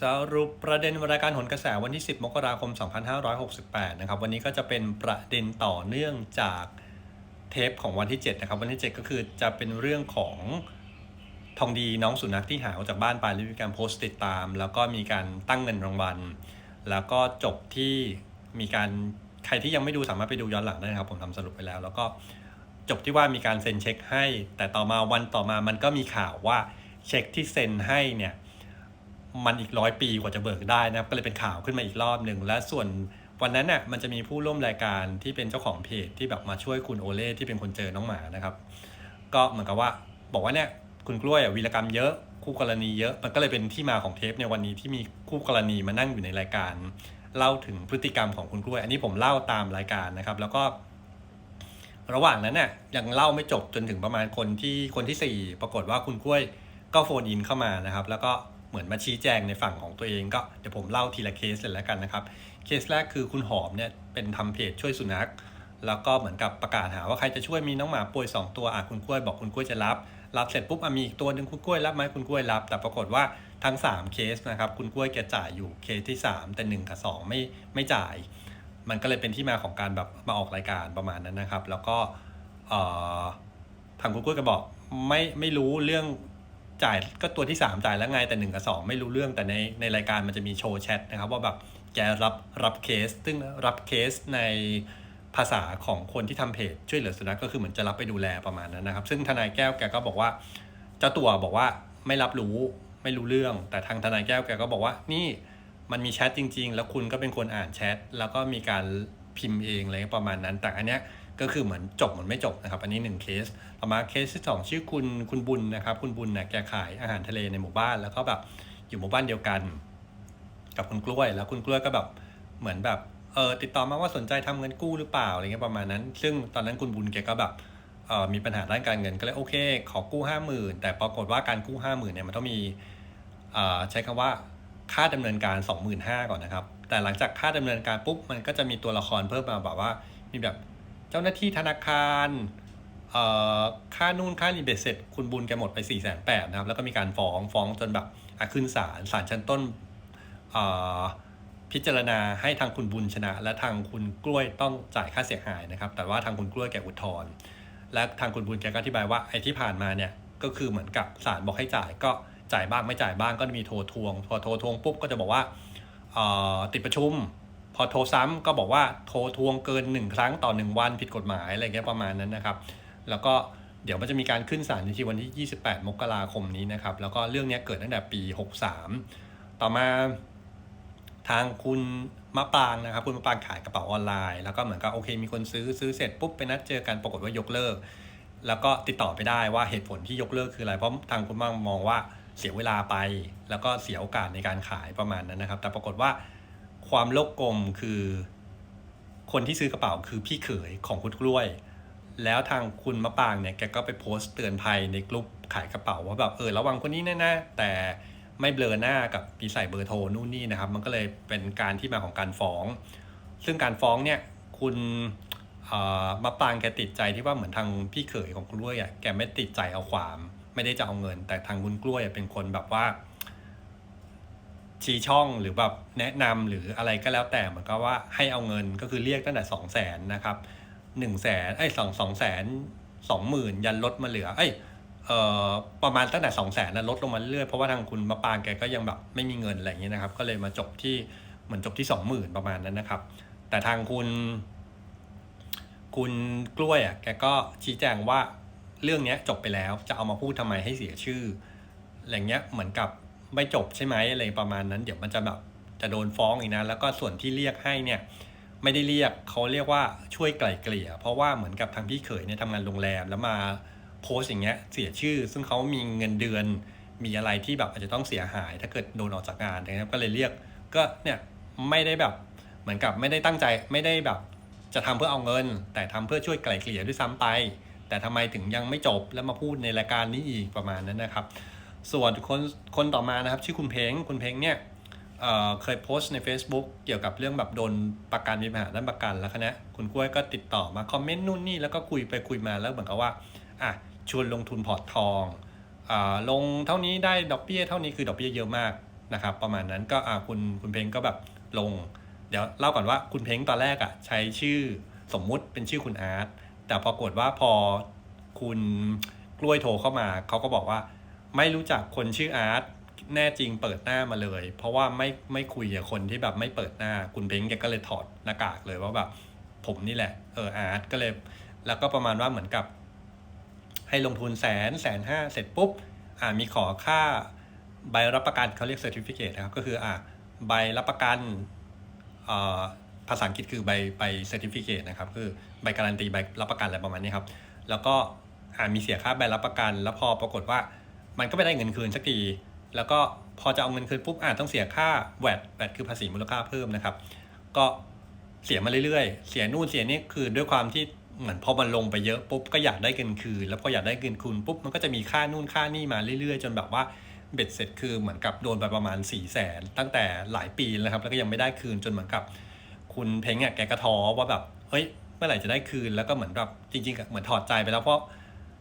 สรุปประเด็นรายการหนกระแสวันที่ 10 มกราคม 2568 นะครับ วันนี้ก็จะเป็นประเด็นต่อเนื่องจากเทปของวันที่ 7 นะครับ วันที่ 7 ก็คือจะเป็นเรื่องของทองดีน้องสุนัขที่หายออกจากบ้านไปแล้วมีการโพสต์ติดตาม แล้วก็มีการตั้งเงินรางวัล แล้วก็จบที่มีการใครที่ยังไม่ดูสามารถไปดูย้อนหลังได้นะครับ ผมทำสรุปไปแล้ว แล้วก็จบที่ว่ามีการเซ็นเช็คให้ แต่ต่อมาวันต่อมามันก็มีข่าวว่าเช็คที่เซ็นให้เนี่ย มันอีกร้อยปีกว่าจะเบิกได้นะครับก็เลยเป็นข่าวขึ้นมาอีกรอบหนึ่งและส่วนวันนั้นน่ะมันจะมีผู้ร่วมรายการที่เป็นเจ้าของเพจที่แบบมาช่วยคุณโอเล่ที่เป็นคนเจอน้องหมานะครับ ก็เหมือนกับว่าบอกว่าเนี่ยคุณกล้วยวีรกรรมเยอะคู่กรณีเยอะมันก็เลยเป็นที่มาของเทปในวันนี้ที่มีคู่กรณีมานั่งอยู่ในรายการ เล่าถึงพฤติกรรมของคุณกล้วย อันนี้ผมเล่าตามรายการนะครับ แล้วก็ ระหว่างนั้นน่ะยังเล่าไม่จบจนถึงประมาณคนที่คนที่สี่ปรากฏว่าคุณกล้วยก็โฟนอินเข้ามานะครับ แล้วก็ เหมือนมาชี้แจงในฝั่งของตัวเองก็เดี๋ยวผมเล่าทีละเคสเลยแล้วกันนะครับ เคสแรกคือคุณหอมเนี่ยเป็นทำเพจช่วยสุนัข แล้วก็เหมือนกับประกาศหาว่าใครจะช่วยมีน้องหมาป่วย 2 ตัวอะคุณกล้วยบอกคุณกล้วยจะรับ รับเสร็จปุ๊บอะมีอีกตัวหนึ่งคุณกล้วยรับไหมคุณกล้วยรับ แต่ปรากฏว่าทั้ง 3 เคสนะครับคุณกล้วยแกจ่ายอยู่เคสที่ 3 แต่ 1 กับ 2 ไม่ไม่จ่าย มันก็เลยเป็นที่มาของการแบบมาออกรายการประมาณนั้นนะครับ แล้วก็ทางคุณกล้วยก็บอกไม่ไม่รู้เรื่อง จ่ายก็ตัวที่ 3 จ่ายแล้วไงแต่ 1 กับ 2 ไม่รู้เรื่องแต่ในในรายการมันจะมีโชว์แชทนะครับ ว่าแบบแกรับรับเคส ซึ่งรับเคสในภาษาของคนที่ทำเพจช่วยเหลือสุนัขก็คือเหมือนจะรับไปดูแลประมาณนั้นนะครับ ซึ่งทนายแก้วแกก็บอกว่า เจ้าตัวบอกว่าไม่รับรู้ไม่รู้เรื่อง แต่ทางทนายแก้วแกก็บอกว่านี่มันมีแชทจริง ๆ แล้วคุณก็เป็นคนอ่านแชทแล้วก็มีการพิมพ์เองอะไรประมาณนั้น แต่อันเนี้ย ก็คือเหมือนจบเหมือนไม่จบนะครับ อันนี้หนึ่งเคส ต่อมาเคสที่สองชื่อคุณคุณบุญนะครับ คุณบุญเนี่ยแกขายอาหารทะเลในหมู่บ้าน แล้วก็แบบอยู่หมู่บ้านเดียวกัน กับคุณกล้วย แล้วคุณกล้วยก็แบบเหมือนแบบเออติดต่อมาว่าสนใจทำเงินกู้หรือเปล่าอะไรเงี้ยประมาณนั้น ซึ่งตอนนั้นคุณบุญแกก็แบบเออมีปัญหาด้านการเงินก็เลยโอเค ขอกู้ห้าหมื่นแต่ปรากฏว่าการกู้ห้าหมื่นเนี่ยมันต้องมีเออใช้คำว่าค่าดำเนินการ 25,000ก่อนนะครับ แต่หลังจากค่าดำเนินการปุ๊บมันก็จะมีตัวละครเพิ่มมาแบบว่ามีแบบ เจ้าหน้าที่ธนาคารค่านู่นค่านี่เบ็ดเสร็จ คุณบุญแกหมดไป4ี่แสนแปดนะครับ แล้วก็มีการฟ้องฟ้องจนแบบขึ้นศาลศาลชั้นต้นพิจารณาให้ทางคุณบุญชนะ และทางคุณกล้วยต้องจ่ายค่าเสียหายนะครับ แต่ว่าทางคุณกล้วยแกอุทธรณ์และทางคุณบุญแกก็อธิบายว่าไอ้ที่ผ่านมาเนี่ยก็คือเหมือนกับศาลบอกให้จ่ายก็จ่ายบ้างไม่จ่ายบ้างก็มีโทรทวงพอโทรทวงปุ๊บก็จะบอกว่าติดประชุม พอโทรซ้ำก็บอกว่าโทรทวงเกินหนึ่งครั้งต่อหนึ่งวันผิดกฎหมายอะไรเงี้ยประมาณนั้นนะครับ แล้วก็เดี๋ยวมันจะมีการขึ้นศาลในที่วันที่ 28 มกราคมนี้นะครับ แล้วก็เรื่องนี้เกิดตั้งแต่ปี 63 ต่อมาทางคุณมะปรางนะครับ คุณมะปรางขายกระเป๋าออนไลน์ แล้วก็เหมือนกับโอเคมีคนซื้อซื้อเสร็จปุ๊บไปนัดเจอกันปรากฏว่ายกเลิก แล้วก็ติดต่อไปได้ว่าเหตุผลที่ยกเลิกคืออะไรเพราะทางคุณมามองว่าเสียเวลาไป แล้วก็เสียโอกาสในการขายประมาณนั้นนะครับ แต่ปรากฏว่า ความโลกกลมคือคนที่ซื้อกระเป๋าคือพี่เขยของคุณกล้วย แล้วทางคุณมะปรางเนี่ยแกก็ไปโพสต์เตือนภัยในกลุ่มขายกระเป๋าว่าแบบเออระวังคนนี้แน่ๆแต่ไม่เบลอหน้ากับมีใส่เบอร์โทรนู่นนี่นะครับ มันก็เลยเป็นการที่มาของการฟ้อง ซึ่งการฟ้องเนี่ยคุณมะปรางแกติดใจที่ว่าเหมือนทางพี่เขยของคุณกล้วยอะแกไม่ติดใจเอาความ ไม่ได้จะเอาเงิน แต่ทางคุณกล้วยเป็นคนแบบว่า ชี้ช่องหรือแบบแนะนำหรืออะไรก็แล้วแต่เหมือนกับว่าให้เอาเงินก็คือเรียกตั้งแต่สองแสนนะครับหนึ่งแสนไอ้สองสองแสนสองหมื่นยันลดมาเหลือเอ้เอ่อประมาณตั้งแต่สองแสนนะลดลงมาเรื่อยเพราะว่าทางคุณมะปรางแกก็ยังแบบไม่มีเงินอะไรอย่างเงี้ยนะครับ ก็เลยมาจบที่เหมือนจบที่สองหมื่นประมาณนั้นนะครับ แต่ทางคุณ คุณกล้วยอะแกก็ชี้แจงว่าเรื่องนี้จบไปแล้วจะเอามาพูดทำไมให้เสียชื่ออะไรเงี้ยเหมือนกับ ไม่จบใช่ไหมอะไรประมาณนั้น เดี๋ยวมันจะแบบจะโดนฟ้องอีกนะ แล้วก็ส่วนที่เรียกให้เนี่ยไม่ได้เรียกเขาเรียกว่าช่วยไกล่เกลี่ย เพราะว่าเหมือนกับทางพี่เขยเนี่ยทำงานโรงแรมแล้วมาโพสต์อย่างเงี้ยเสียชื่อ ซึ่งเขามีเงินเดือนมีอะไรที่แบบอาจจะต้องเสียหาย ถ้าเกิดโดนออกจากงานนะครับก็เลยเรียกก็เนี่ยไม่ได้แบบเหมือนกับไม่ได้ตั้งใจไม่ได้แบบจะทำเพื่อเอาเงิน แต่ทำเพื่อช่วยไกล่เกลี่ยด้วยซ้ำไป แต่ทำไมถึงยังไม่จบแล้วมาพูดในรายการนี้อีกประมาณนั้นนะครับ ส่วนคนคนต่อมานะครับ ชื่อคุณเพ้งคุณเพ้งเนี่ยเเคยโพสต์ใน Facebook เกี่ยวกับเรื่องแบบโดนประกันมีปัญหาด้านประกันแล้วคะนะคุณกล้วยก็ติดต่อมาคอมเมนต์นู่นนี่แล้วก็คุยไปคุยมาแล้วเหมือนกับว่าอะชวนลงทุนพอร์ตทองอลงเท่านี้ได้ดอกเบี้ยเท่านี้คือดอกเบี้ยเยอะมากนะครับประมาณนั้นก็อ่าคุณคุณเพ้งก็แบบลง เดี๋ยวเล่าก่อนว่าคุณเพ้งตอนแรกอะใช้ชื่อสมมุติเป็นชื่อคุณอาร์ตแต่ปรากฏว่าพอคุณกล้วยโทรเข้ามาเขาก็บอกว่า ไม่รู้จักคนชื่ออาร์ตแน่จริงเปิดหน้ามาเลย เพราะว่าไม่ไม่คุยกับคนที่แบบไม่เปิดหน้าคุณเบ้งแกก็เลยถอดหน้ากากเลยว่าแบบผมนี่แหละเอออาร์ตก็เลย แล้วก็ประมาณว่าเหมือนกับ ให้ลงทุนแสนแสนห้าเสร็จปุ๊บอ่ามีขอค่าใบรับประกันเขาเรียกเซอร์ติฟิเคตนะครับ ก็คืออ่าใบรับประกันอ่าภาษาอังกฤษคือใบใบเซอร์ติฟิเคตนะครับ คือใบการันตีใบรับประกันอะไรประมาณนี้ครับ แล้วก็อ่ามีเสียค่าใบรับประกัน แล้วพอปรากฏว่า มันก็ไม่ได้เงินคืนสักทีแล้วก็พอจะเอาเงินคืนปุ๊บอ่าต้องเสียค่าแวดแวดคือภาษีมูลค่าเพิ่มนะครับ ก็เสียมาเรื่อยๆ เสียนู่นเสียนี่คือด้วยความที่เหมือนพอมันลงไปเยอะปุ๊บก็อยากได้เงินคืน แล้วพออยากได้เงินคืนปุ๊บมันก็จะมีค่านู่นค่านี่มาเรื่อยๆ จนแบบว่าเบ็ดเสร็จคือเหมือนกับโดนไปประมาณ4ี่แสนตั้งแต่หลายปีแล้วครับ แล้วก็ยังไม่ได้คืนจนเหมือนกับ คุณเพ้งอะแกก็ท้อว่าแบบเฮ้ยเมื่อไหร่จะได้คืนแล้วก็เหมือนแบบจริงๆเหมือนถอดใจไปแล้วเพราะ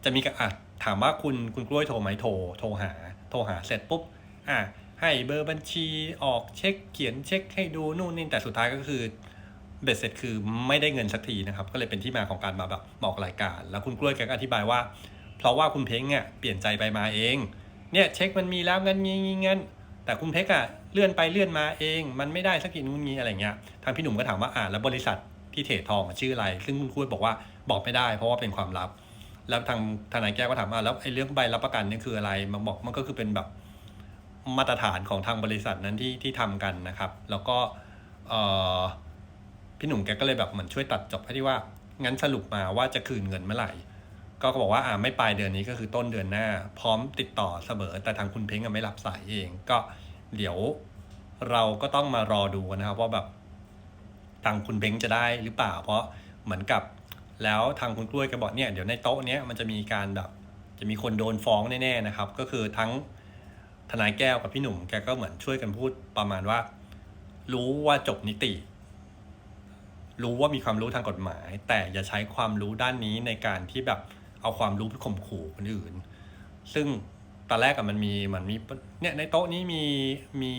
จะมีกับอะ ถามว่าคุณคุณกล้วยโทรไหมโทรโทรหา โทรหาเสร็จปุ๊บอะให้เบอร์บัญชีออกเช็คเขียนเช็คให้ดูนู่นนี่แต่สุดท้ายก็คือเบ็ดเสร็จคือไม่ได้เงินสักทีนะครับ ก็เลยเป็นที่มาของการมาแบบบอกรายการ แล้วคุณกล้วยแกก็อธิบายว่า เพราะว่าคุณเพ้งอะเปลี่ยนใจไปมาเอง เนี่ยเช็คมันมีแล้วเงินงี้งี้เงินแต่คุณเพ้งอะเลื่อนไปเลื่อนมาเอง มันไม่ได้สักทีนู้นงี้อะไรเงี้ยทางพี่หนุ่มก็ถามว่าอ่าแล้วบริษัทที่เทรดทองชื่ออะไร ซึ่งคุณกล้วยบอกว่าบอกไม่ได้ เพราะว่าเป็นความลับ แล้วทางทนายแก้วก็ถามว่าแล้วไอ้เรื่องใบรับประกันนี่คืออะไรมันบอกมันก็คือเป็นแบบมาตรฐานของทางบริษัทนั้นที่ที่ทำกันนะครับ แล้วก็พี่หนุ่มแกก็เลยแบบเหมือนช่วยตัดจบให้ที่ว่างั้นสรุปมาว่าจะคืนเงินเมื่อไหร่ ก็บอกว่าอ่าไม่ปลายเดือนนี้ก็คือต้นเดือนหน้า พร้อมติดต่อเสมอแต่ทางคุณเพ้งไม่รับสายเอง ก็เดี๋ยวเราก็ต้องมารอดูกันนะครับว่าแบบทางคุณเพ้งจะได้หรือเปล่า เพราะเหมือนกับ แล้วทางคุณกล้วยแกบอกเนี่ยเดี๋ยวในโต๊ะเนี้ยมันจะมีการแบบจะมีคนโดนฟ้องแน่ๆนะครับ ก็คือทั้งทนายแก้วกับพี่หนุ่มแกก็เหมือนช่วยกันพูดประมาณว่า รู้ว่าจบนิติ รู้ว่ามีความรู้ทางกฎหมาย แต่อย่าใช้ความรู้ด้านนี้ในการที่แบบเอาความรู้ไปข่มขู่คนอื่น ซึ่งตอนแรกอะมันมีมือนมีเนี่ยในโต๊ะนี้มีมี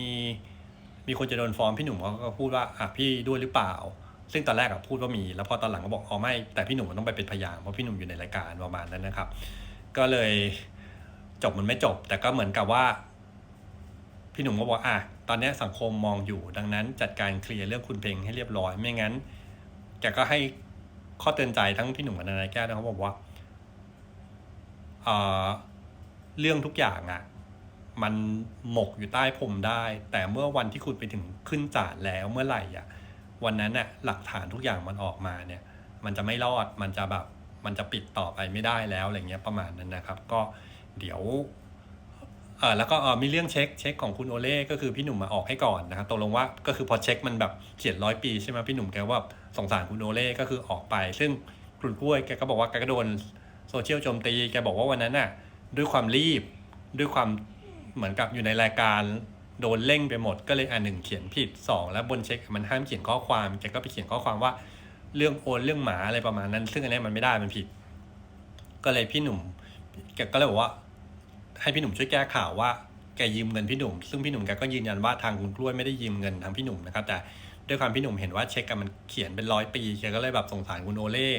มีคนจะโดนฟ้องพี่หนุ่มเขาก็พูดว่าอะพี่ด้วยหรือเปล่า ซึ่งตอนแรกอะพูดว่ามี แล้วพอตอนหลังก็บอกอ๋อไม่ แต่พี่หนุ่มมันต้องไปเป็นพยานเพราะพี่หนุ่มอยู่ในรายการประมาณนั้นนะครับ ก็เลยจบมันไม่จบ แต่ก็เหมือนกับว่า พี่หนุ่มก็บอกอะตอนนี้สังคมมองอยู่ดังนั้น จัดการเคลียร์เรื่องคุณเพลงให้เรียบร้อย ไม่งั้นแกก็ให้ข้อเตือนใจทั้งพี่หนุ่มกับนายแก้วนะเขาบอกว่าเออเรื่องทุกอย่างอะ่ะมันหมกอยู่ใต้พรมได้ แต่เมื่อวันที่คุณไปถึงขึ้นศาลแล้วเมื่อไหร่อะ วันนั้นน่ะหลักฐานทุกอย่างมันออกมาเนี่ย มันจะไม่รอดมันจะแบบมันจะปิดต่อไปไม่ได้แล้วอะไรเงี้ยประมาณนั้นนะครับ ก็เดี๋ยวเออแล้วก็เออมีเรื่องเช็คเช็คของคุณโอเล่ก็คือพี่หนุ่มมาออกให้ก่อนนะครับตกลงว่าก็คือพอเช็คมันแบบเขียนร้อยปีใช่ไหมพี่หนุ่มแกว่าสงสารคุณโอเล่ก็คือออกไป ซึ่งคุณกล้วยแกก็บอกว่าแกก็โดนโซเชียลโจมตีแกบอกว่าวันนั้นน่ะด้วยความรีบด้วยความเหมือนกับอยู่ในรายการ โดนเร่งไปหมดก็เลยอ่าหนึ่งเขียนผิดสองแล้วบนเช็คมันห้ามเขียนข้อความแกก็ไปเขียนข้อความว่าเรื่องโอนเรื่องหมาอะไรประมาณนั้น ซึ่งอันนี้มันไม่ได้มันผิด ก็เลยพี่หนุ่มแกก็เลยบอกว่า ให้พี่หนุ่มช่วยแก้ข่าวว่าแกยืมเงินพี่หนุ่ม ซึ่งพี่หนุ่มแกก็ยืนยันว่าทางคุณกล้วยไม่ได้ยืมเงินทางพี่หนุ่มนะครับ แต่ด้วยความพี่หนุ่มเห็นว่าเช็คกันมันเขียนเป็นร้อยปีแกก็เลยแบบสงสารคุณโอเล่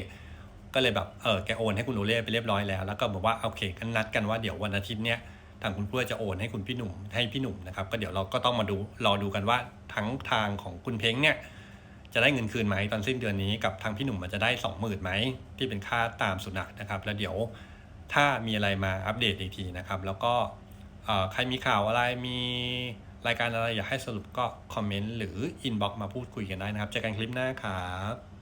ก็เลยแบบเออแกโอนให้คุณโอเล่ไปเรียบร้อยแล้ว แล้วก็บอกว่าโอเคกันนัดกันว่าเดี๋ยววันอาทิตย์เนี้ย ทางคุณกล้วยจะโอนให้คุณพี่หนุ่มให้พี่หนุ่มนะครับก็เดี๋ยวเราก็ต้องมาดูรอดูกันว่าทั้งทางของคุณเพ้งเนี่ยจะได้เงินคืนไหมตอนสิ้นเดือนนี้กับทางพี่หนุ่มมันจะได้สองหมื่นไหมที่เป็นค่าตามสุนัขนะครับ แล้วเดี๋ยวถ้ามีอะไรมาอัปเดตอีกทีนะครับ แล้วก็ใครมีข่าวอะไรมีรายการอะไรอยากให้สรุปก็คอมเมนต์หรืออินบ็อกมาพูดคุยกันได้นะครับเจอกันคลิปหน้าครับ